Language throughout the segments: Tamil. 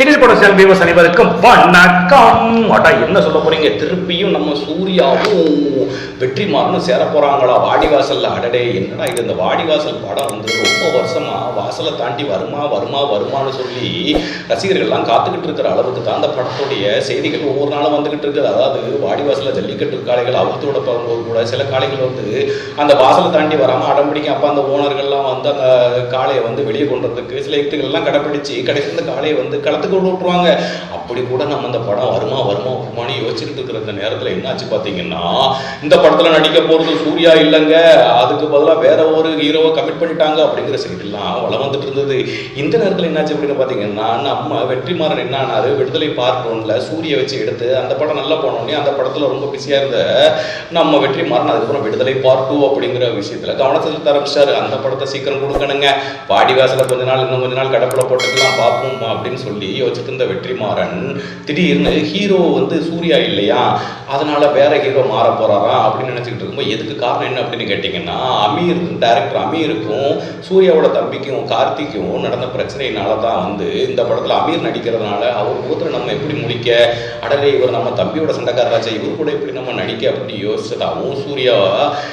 சிகிச்சை பொருட்கள் வியூவர்ஸ் அனைவருக்கும் வணக்கம். அடா என்ன சொல்ல போறீங்க? திருப்பியும் நம்ம சூர்யாவும் வெற்றிமாறனும் சேர போறாங்களா வாடிவாசல்ல அடடே என்னடா இது? இந்த வாடிவாசல் படம் வந்து ரொம்ப வருஷமா வாசலை தாண்டி வருமா வருமா வருமான்னு சொல்லி ரசிகர்கள்லாம் காத்துக்கிட்டு இருக்கிற அளவுக்கு தான் அந்த படத்துடைய செய்திகள் ஒவ்வொரு நாளும் வந்துகிட்டு இருக்குது. அதாவது வாடிவாசலில் ஜல்லிக்கட்டு காளைகள் அவுத்தோட போகும்போது கூட சில காளைகள் வந்து அந்த வாசலை தாண்டி வராம அடம் பிடிக்கும் அப்ப அந்த ஓனர்கள்லாம் வந்து அந்த காளையை வந்து வெளியே கொண்டுறதுக்கு சில யுக்திகள்லாம் கடைப்பிடிச்சு கடைசி அந்த காளையை வந்து களத்துக்கு கொண்டு விட்டுருவாங்க. அப்படி கூட நம்ம இந்த படம் வருமா வருமா வருமானு யோசிச்சுட்டு இருக்கிற இந்த நேரத்தில் என்னாச்சு பார்த்தீங்கன்னா இந்த படத்தில் நடிக்க போகிறது சூர்யா இல்லைங்க. அதுக்கு பதிலாக வேற ஒரு ஹீரோவை கமிட் பண்ணிட்டாங்க அப்படிங்கிற செய்திலாம் வளம் வந்துட்டு இருந்தது. இந்த நேரத்தில் என்னாச்சு அப்படின்னு பார்த்தீங்கன்னா நம்ம வெற்றிமாறன் என்ன ஆனாரு? விடுதலை பார்க் ஒன்ல சூரிய வச்சு எடுத்து அந்த படம் நல்லா போனோடனே அந்த படத்தில் ரொம்ப பிஸியாக இருந்த நம்ம வெற்றிமாறன் அதுக்கப்புறம் விடுதலை பார்ட் டூ அப்படிங்கிற விஷயத்தில் கவனத்தை செலுத்த ஆரம்பிச்சாரு. அந்த படத்தை சீக்கிரம் கொடுக்கணுங்க. வாடிவாசல கொஞ்ச நாள் இன்னும் கொஞ்ச நாள் கடப்புல போட்டுக்கலாம் பார்ப்போம் அப்படின்னு சொல்லி யோசிச்சுட்டு இருந்த வெற்றிமாறன் திடீர்னு ஹீரோ வந்து சூர்யா இல்லையா? அதனால வேற ஹீரோ மாற போறாரா? அப்படின்னு நினைச்சுக்கிட்டு இருக்கும்போது எதுக்கு காரணம் என்ன அப்படின்னு கேட்டிங்கன்னா அமீர் டேரக்டர் அமீருக்கும் சூர்யாவோட தம்பிக்கும் கார்த்திக்கும் நடந்த பிரச்சனையினால தான் வந்து இந்த படத்தில் அமீர் நடிக்கிறதுனால அவர் முகத்துல நம்ம எப்படி முடிக்க? அடலே இவர் நம்ம தம்பியோட சண்டைக்காரராச்சா இவர் கூட எப்படி நம்ம நடிக்க அப்படின்னு யோசிச்சதாகவும் சூர்யா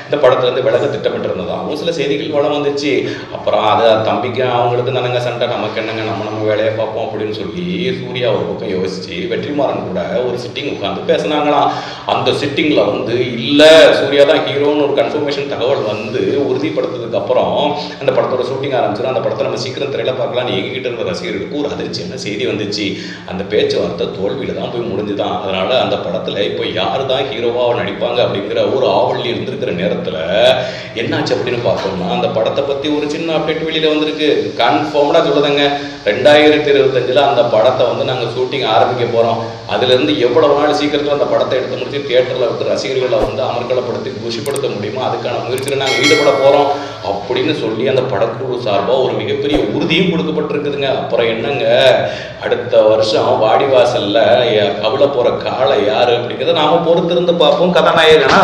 இந்த படத்துலேருந்து விலக திட்டமிட்டு இருந்ததாகவும் சில செய்திகள் வளம் வந்துச்சு. அப்புறம் அதை தம்பிக்கு அவங்களுக்கு தானங்க சண்டை நமக்கு என்னங்க நம்ம நம்ம வேலையை பார்ப்போம் அப்படின்னு சொல்லி சூர்யா ஒரு பக்கம் யோசிச்சு வெற்றிமாறன் கூட ஒரு சிட்டிங் உட்காந்து பேசினாங்களாம் அந்த சிட்டிங்ல வந்து இல்ல சூர்யா தான் ஹீரோன்னு ஒரு கன்ஃபர்மேஷன் தகவல் வந்து உறுதிப்படுத்ததுக்கு அப்புறம் அந்த படத்தோட ஷூட்டிங் ஆரம்பிச்சிடும் அந்த படத்தை நம்ம சீக்கிரம் திரையில பார்க்கலாம்னு எங்கிட்ட இருந்த ரசிகர்களுக்கு ஒரு அதிர்ச்சியான செய்தி வந்துச்சு? அந்த பேச்சுவார்த்தை தோல்வியில தான் போய் முடிஞ்சுதான். அதனால அந்த படத்துல இப்போ யாரு தான் ஹீரோவா நடிப்பாங்க அப்படிங்கிற ஒரு ஆவல் இருந்திருக்கிற நேரத்துல என்னாச்சு அப்படின்னு பார்த்தோம்னா அந்த படத்தை பத்தி ஒரு சின்ன அப்டேட் வெளியில வந்திருக்கு. கன்ஃபார்ம்டா சொல்லுதுங்க. ரெண்டாயிரத்தி இருபத்தஞ்சில் அந்த படத்தை வந்து நாங்கள் ஷூட்டிங் ஆரம்பிக்க போகிறோம் அதுலேருந்து எவ்வளோ எவ்வளவு நாள் சீக்கிரத்தில் அந்த படத்தை எடுத்து முடிச்சு தேட்டரில் வந்து ரசிகர்களை வந்து அமர்கலப்படுத்தி குஷிப்படுத்த முடியுமோ அதுக்கான முயற்சியில் நாங்கள் ஈடுபட போகிறோம் அப்படின்னு சொல்லி அந்த படக்குழு சார்பாக ஒரு மிகப்பெரிய உறுதியும் கொடுக்கப்பட்டிருக்குதுங்க. அப்புறம் என்னங்க? அடுத்த வருஷம் வாடிவாசலில் கவலை போகிற காலை யார் அப்படிங்கிறத நாம் பொறுத்திருந்து பார்ப்போம். கதாநாயகனா?